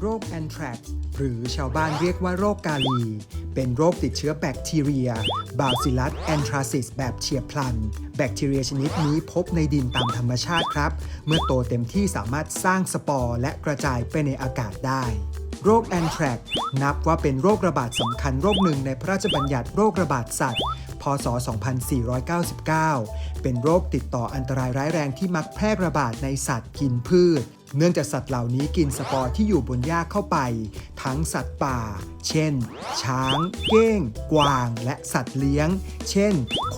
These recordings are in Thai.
โรคแอนแทรกซ์หรือชาวบ้านเรียกว่าโรคกาลี เป็นโรคติดเชื้อแบคทีเรียบาซิลัสแอนทราซิสแบบเฉียบพลัน แบคทีเรียชนิดนี้พบในดินตามธรรมชาติครับ เมื่อโตเต็มที่สามารถสร้างสปอร์และกระจายไปในอากาศได้โรคแอนแทรกนับว่าเป็นโรคระบาดสำคัญโรคหนึ่งในพระราชบัญญัติโรคระบาดสัตว์ พศ 2499 เป็นโรคติดต่ออันตรายร้ายแรงที่มักแพร่ระบาดในสัตว์กินพืช เนื่องจากสัตว์เหล่านี้กินสปอร์ที่อยู่บนหญ้าเข้าไป ทั้งสัตว์ป่า เช่น ช้าง เก้ง กวาง และสัตว์เลี้ยง เช่น โค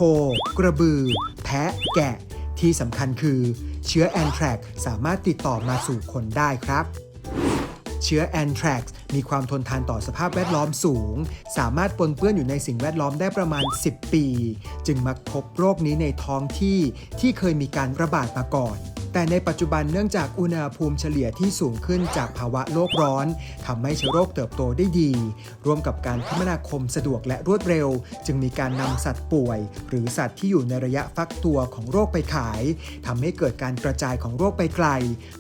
กระบือ แพะ แกะ ที่สำคัญคือ เชื้อแอนแทรกสามารถติดต่อมาสู่คนได้ครับเชื้อแอนแทรกมีความทนทานต่อสภาพแวดล้อมสูง สามารถปนเปื้อนอยู่ในสิ่งแวดล้อมได้ประมาณ 10 ปี จึงมักพบโรคนี้ในท้องที่ที่เคยมีการระบาดมาก่อน แต่ในปัจจุบันเนื่องจากอุณหภูมิเฉลี่ยที่สูงขึ้นจากภาวะโลกร้อนทำให้เชื้อโรคเติบโตได้ดี ร่วมกับการคมนาคมสะดวกและรวดเร็ว จึงมีการนำสัตว์ป่วย หรือสัตว์ที่อยู่ในระยะฟักตัวของโรคไปขายทำให้เกิดการกระจายของโรคไปไกล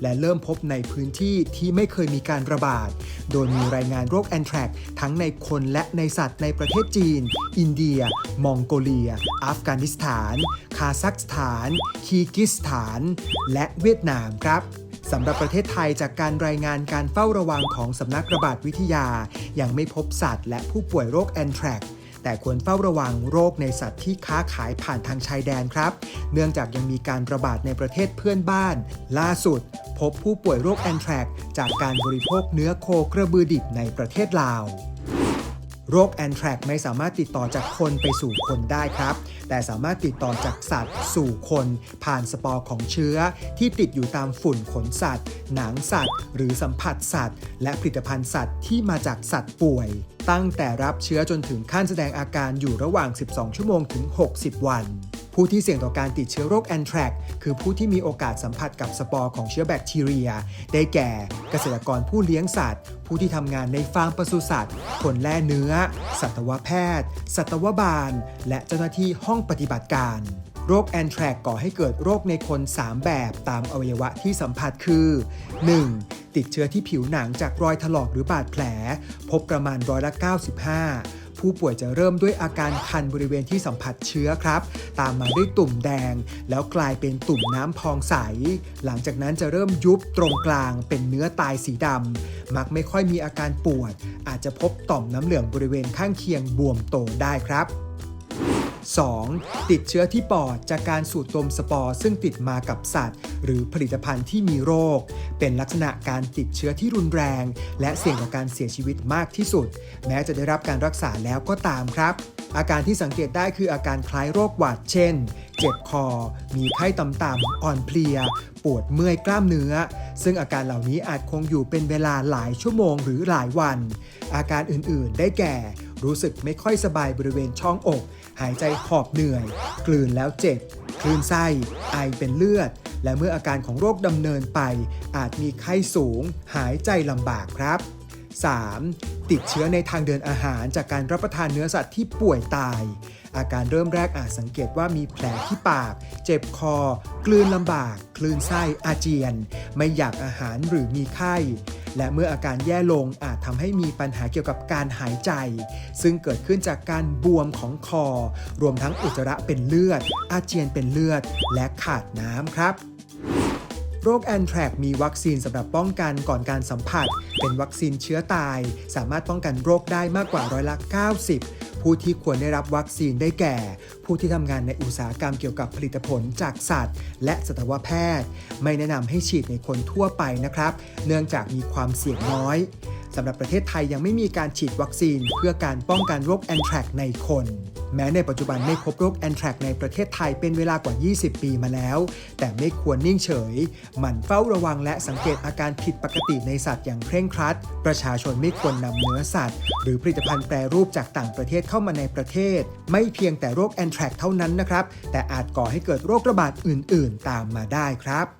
และเริ่มพบในพื้นที่ที่ไม่เคยมีการระบาด โดยมีรายงานโรคแอนแทรกทั้งในคนและในสัตว์ในประเทศจีน อินเดีย มองโกเลีย อัฟกานิสถาน คาซัคสถาน คีร์กิสถาน และและเวียดนามครับสำหรับประเทศไทยจากการรายงานการเฝ้าระวังของสำนักระบาดวิทยา ยังไม่พบสัตว์ และผู้ป่วยโรคแอนแทรกแต่ควรเฝ้าระวังโรคในสัตว์ที่ค้าขายผ่านทางชายแดนครับ เนื่องจากยังมีการระบาดในประเทศเพื่อนบ้าน ล่าสุด พบผู้ป่วยโรคแอนแทรกจากการบริโภคเนื้อโคกระบือดิบในประเทศลาว โรคแอนแทรกไม่สามารถติดต่อจากคนไปสู่คนได้ครับ แต่สามารถติดต่อจากสัตว์สู่คน ผ่านสปอร์ของเชื้อ ที่ติดอยู่ตามฝุ่นขนสัตว์ หนังสัตว์ หรือสัมผัสสัตว์ และผลิตภัณฑ์สัตว์ที่มาจากสัตว์ป่วย ตั้งแต่รับเชื้อจนถึงขั้นแสดงอาการอยู่ระหว่าง 12 ชั่วโมงถึง 60 วัน ผู้ที่เสี่ยงต่อการติดเชื้อโรคแอนแทรกคือผู้ที่มีโอกาสสัมผัสกับสปอร์ของเชื้อแบคทีเรีย ได้แก่เกษตรกรผู้เลี้ยงสัตว์ ผู้ที่ทำงานในฟาร์มปศุสัตว์ คนแล่เนื้อ สัตวแพทย์ สัตวบาล และเจ้าหน้าที่ห้องปฏิบัติการโรคแอนแทรกก่อให้เกิดโรคในคน 3 แบบตามอวัยวะที่สัมผัสคือ 1. ติดเชื้อที่ผิวหนังจากรอยถลอกหรือบาดแผล พบประมาณร้อยละ95 ผู้ป่วยจะเริ่มด้วยอาการคันบริเวณที่สัมผัสเชื้อครับ ตามมาด้วยตุ่มแดง แล้วกลายเป็นตุ่มน้ำพองใส หลังจากนั้นจะเริ่มยุบตรงกลางเป็นเนื้อตายสีดำมักไม่ค่อยมีอาการปวด อาจจะพบต่อมน้ำเหลืองบริเวณข้างเคียงบวมโตได้ครับ 2. ติดเชื้อที่ปอดจากการสูดดมสปอร์ซึ่งติดมากับสัตว์ หรือผลิตภัณฑ์ที่มีโรค เป็นลักษณะการติดเชื้อที่รุนแรง และเสี่ยงต่อการเสียชีวิตมากที่สุด แม้จะได้รับการรักษาแล้วก็ตามครับ อาการที่สังเกตได้คืออาการคล้ายโรคหวัดเช่น เจ็บคอ มีไข้ต่ำๆอ่อนเพลีย ปวดเมื่อยกล้ามเนื้อ ซึ่งอาการเหล่านี้อาจคงอยู่เป็นเวลาหลายชั่วโมงหรือหลายวัน อาการอื่นๆ ได้แก่ รู้สึกไม่ค่อยสบายบริเวณช่องอก หายใจหอบเหนื่อย กลืนแล้วเจ็บ คลื่นไส้ ไอเป็นเลือด และเมื่ออาการของโรคดำเนินไป อาจมีไข้สูง หายใจลำบากครับ 3. ติดเชื้อในทางเดินอาหารจากการรับประทานเนื้อสัตว์ที่ป่วยตาย อาการเริ่มแรกอาจสังเกตว่ามีแผลที่ปาก เจ็บคอ กลืนลำบาก คลื่นไส้อาเจียน ไม่อยากอาหารหรือมีไข้ และเมื่ออาการแย่ลงอาจทำให้มีปัญหาเกี่ยวกับการหายใจ ซึ่งเกิดขึ้นจากการบวมของคอ รวมทั้งอุจจาระเป็นเลือด อาเจียนเป็นเลือด และขาดน้ำครับ โรคแอนแทรกมีวัคซีนสำหรับป้องกันก่อนการสัมผัส เป็นวัคซีนเชื้อตาย สามารถป้องกันโรคได้มากกว่าร้อยละ 90 ผู้ที่ควรได้รับวัคซีนได้แก่ ผู้ที่ทำงานในอุตสาหกรรมเกี่ยวกับผลิตผลจากสัตว์ และสัตวแพทย์ ไม่แนะนำให้ฉีดในคนทั่วไปนะครับ เนื่องจากมีความเสี่ยงน้อยสำหรับประเทศไทยยังไม่มีการฉีดวัคซีนเพื่อการป้องกันโรคแอนแทรกในคน แม้ในปัจจุบันไม่พบโรคแอนแทรกในประเทศไทยเป็นเวลากว่า 20 ปีมาแล้ว แต่ไม่ควรนิ่งเฉย หมั่นเฝ้าระวังและสังเกตอาการผิดปกติในสัตว์อย่างเคร่งครัด ประชาชนไม่ควรนำเนื้อสัตว์ หรือผลิตภัณฑ์แปรรูปจากต่างประเทศเข้ามาในประเทศ ไม่เพียงแต่โรคแอนแทรกเท่านั้นนะครับ แต่อาจก่อให้เกิดโรคระบาดอื่น ๆ ตามมาได้ครับ